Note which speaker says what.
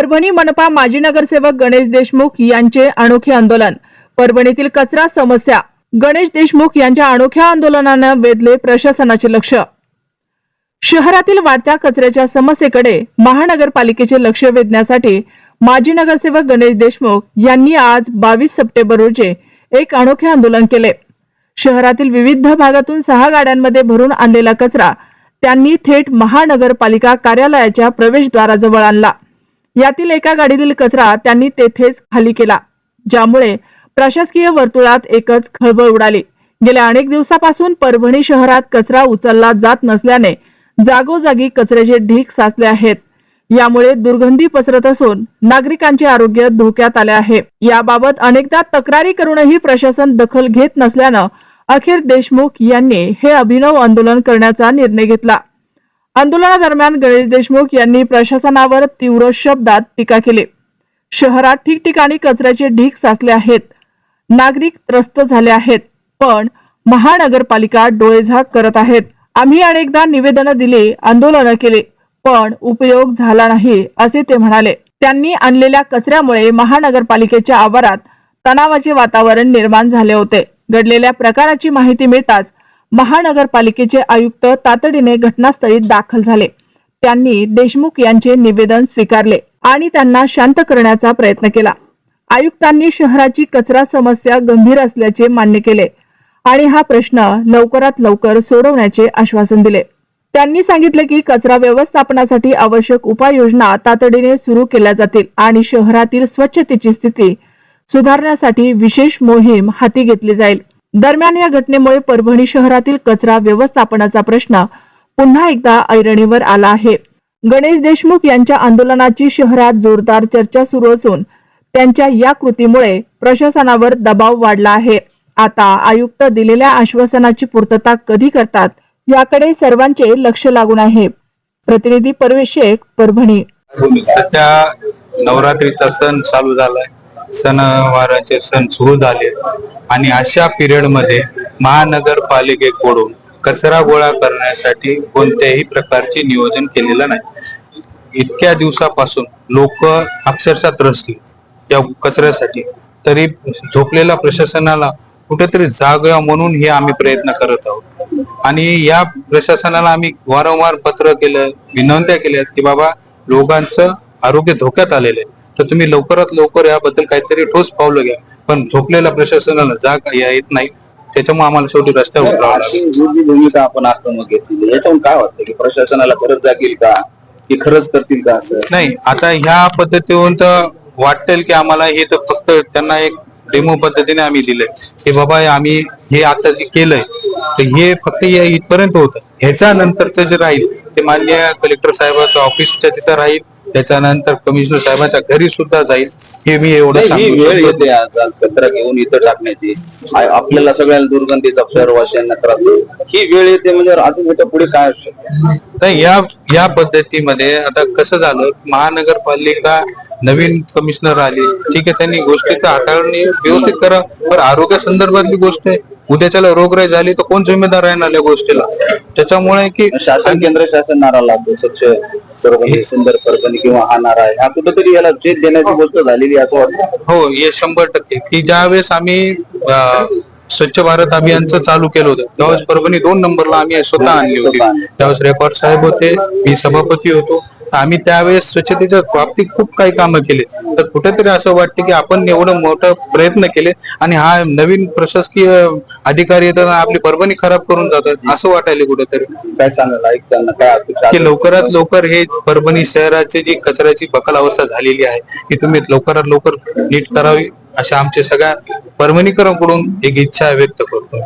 Speaker 1: परभणी मनपा माजी नगरसेवक गणेश देशमुख यांचे अनोखे आंदोलन. परभणीतील कचरा समस्या. गणेश देशमुख यांच्या अनोख्या आंदोलनानं वेधले प्रशासनाचे लक्ष. शहरातील वाढत्या कचऱ्याच्या समस्येकडे महानगरपालिकेचे लक्ष वेधण्यासाठी माजी नगरसेवक गणेश देशमुख यांनी आज बावीस सप्टेंबर रोजी एक अनोखे आंदोलन केले. शहरातील विविध भागातून सहा गाड्यांमध्ये भरून आणलेला कचरा त्यांनी थेट महानगरपालिका कार्यालयाच्या प्रवेशद्वाराजवळ आणला. यातील एका गाडीतील कचरा त्यांनी तेथेच खाली केला ज्यामुळे प्रशासकीय वर्तुळात एकच खळबळ उडाली. गेल्या अनेक दिवसापासून परभणी शहरात कचरा उचलला जात नसल्याने जागोजागी कचऱ्याचे ढीग साचले आहेत. यामुळे दुर्गंधी पसरत असून नागरिकांचे आरोग्य धोक्यात आले आहे. याबाबत अनेकदा तक्रारी करूनही प्रशासन दखल घेत नसल्यानं अखेर देशमुख यांनी हे अभिनव आंदोलन करण्याचा निर्णय घेतला. आंदोलनादरम्यान गणेश देशमुख यांनी प्रशासनावर तीव्र शब्दात टीका केली. शहरात ठिकठिकाणी कचऱ्याचे ढीक साचले आहेत. नागरिक त्रस्त झाले आहेत. पण महानगरपालिका डोळेझाक करत आहेत. आम्ही अनेकदा निवेदनं दिली आंदोलनं केली पण उपयोग झाला नाही असे ते म्हणाले. त्यांनी आणलेल्या कचऱ्यामुळे महानगरपालिकेच्या आवारात तणावाचे वातावरण निर्माण झाले होते. घडलेल्या प्रकाराची माहिती मिळताच महानगरपालिकेचे आयुक्त तातडीने घटनास्थळी दाखल झाले. त्यांनी देशमुख यांचे निवेदन स्वीकारले आणि त्यांना शांत करण्याचा प्रयत्न केला. आयुक्तांनी शहराची कचरा समस्या गंभीर असल्याचे मान्य केले आणि हा प्रश्न लवकरात लवकर सोडवण्याचे आश्वासन दिले. त्यांनी सांगितले की कचरा व्यवस्थापनासाठी आवश्यक उपाययोजना तातडीने सुरू केल्या जातील आणि शहरातील स्वच्छतेची स्थिती सुधारण्यासाठी विशेष मोहीम हाती घेतली जाईल. दरम्यान या घटनेमुळे परभणी शहरातील कचरा व्यवस्थापनाचा प्रश्न पुन्हा एकदा ऐरणीवर आला आहे. गणेश देशमुख यांच्या आंदोलनाची शहरात जोरदार चर्चा सुरू असून त्यांच्या या कृतीमुळे प्रशासनावर दबाव वाढला आहे. आता आयुक्त दिलेल्या आश्वासनाची पूर्तता कधी करतात याकडे सर्वांचे लक्ष लागून आहे. प्रतिनिधी परवेश शेख परभणी.
Speaker 2: सध्या नवरात्रीचा सण चालू झालाय. सणवाराचे सण सुरू झाले आणि अशा पिरियडमध्ये महानगरपालिकेकडून कचरा गोळा करण्यासाठी कोणत्याही प्रकारचे नियोजन केलेलं नाही. इतक्या दिवसापासून लोक अक्षरशः त्रसली या कचऱ्यासाठी. तरी झोपलेल्या प्रशासनाला कुठेतरी जाग म्हणून हे आम्ही प्रयत्न करत आहोत. आणि या प्रशासनाला आम्ही वारंवार पत्र केलं विनंत्या केल्या की बाबा लोकांचं आरोग्य धोक्यात आलेलं आहे. तर तुम्ही लवकरात लवकर याबद्दल काहीतरी ठोस पावलं घ्या. पण झोपलेल्या प्रशासनाला जाग येत नाही. त्याच्यामुळे आम्हाला शेवटी रस्त्यावर उतरावं लागलं.
Speaker 3: जी भूमिका आपण आक्रमक घेतली याच्यावरून काय वाटतं की प्रशासनाला खरंच जागील का? की खरंच करतील का असं?
Speaker 2: नाही आता ह्या पद्धतीवरून तर वाटेल की आम्हाला हे तर फक्त त्यांना एक डेमो पद्धतीने आम्ही दिलंय. की बाबा आम्ही हे आता जे केलंय तर हे फक्त या इथपर्यंत होतं. ह्याच्या नंतरचं जे राहील ते मान्य कलेक्टर साहेबाच्या ऑफिसच्या तिथं राहील. त्याच्यानंतर कमिशनर साहेबांच्या घरी सुद्धा जाईल. हे मी एवढं
Speaker 3: नाही, ही
Speaker 2: सांगू
Speaker 3: वेळ
Speaker 2: शकतो.
Speaker 3: येते आज आज कचरा घेऊन इथं टाकण्याची. आ- आपल्याला सगळ्याला दुर्गंधीचा शहरवासियांना त्रास होतो. ही वेळ येते म्हणजे अजून पुढे काय असू शकतं?
Speaker 2: नाही या या पद्धतीमध्ये आता कसं झालं? महानगरपालिका नवीन कमिशनर आली. ठीक आहे त्यांनी गोष्टीचं हाताळणी व्यवस्थित करा. पण आरोग्य संदर्भातली गोष्ट आहे. उद्याच्याला रोगराई झाली तर कोण जिम्मेदार राहणार या गोष्टीला? त्याच्यामुळे की
Speaker 3: शासन केंद्र शासन नारा लागतो स्वच्छ परभणी सुंदर परभणी किंवा हा नारा आहे. हा कुठेतरी याला चेत देण्याची गोष्ट झालेली असं वाटतं.
Speaker 2: हो हे शंभर टक्के. की ज्यावेळेस आम्ही अं, स्वच्छ भारत अभियानचं चालू केलं होतं त्यावेळेस परभणी दोन नंबरला आम्ही स्वतः आणली होती. त्यावेळेस रेकॉर्ड साहेब होते मी सभापती होतो. आम्ही त्यावेळेस स्वच्छतेच्या बाबतीत खूप काही कामं केले. तर कुठेतरी असं वाटतं की आपण एवढं मोठं प्रयत्न केले आणि हा नवीन प्रशासकीय अधिकारी येतात आपली परभणी खराब करून जातात असं वाटायला कुठेतरी.
Speaker 3: काय अपेक्षा
Speaker 2: की लवकरात लवकर हे परभणी शहराची जी कचऱ्याची बकल अवस्था झालेली आहे ती तुम्ही लवकरात लवकर नीट करावी अशा आमच्या सगळ्या परभणीकरांकडून एक इच्छा व्यक्त करतो.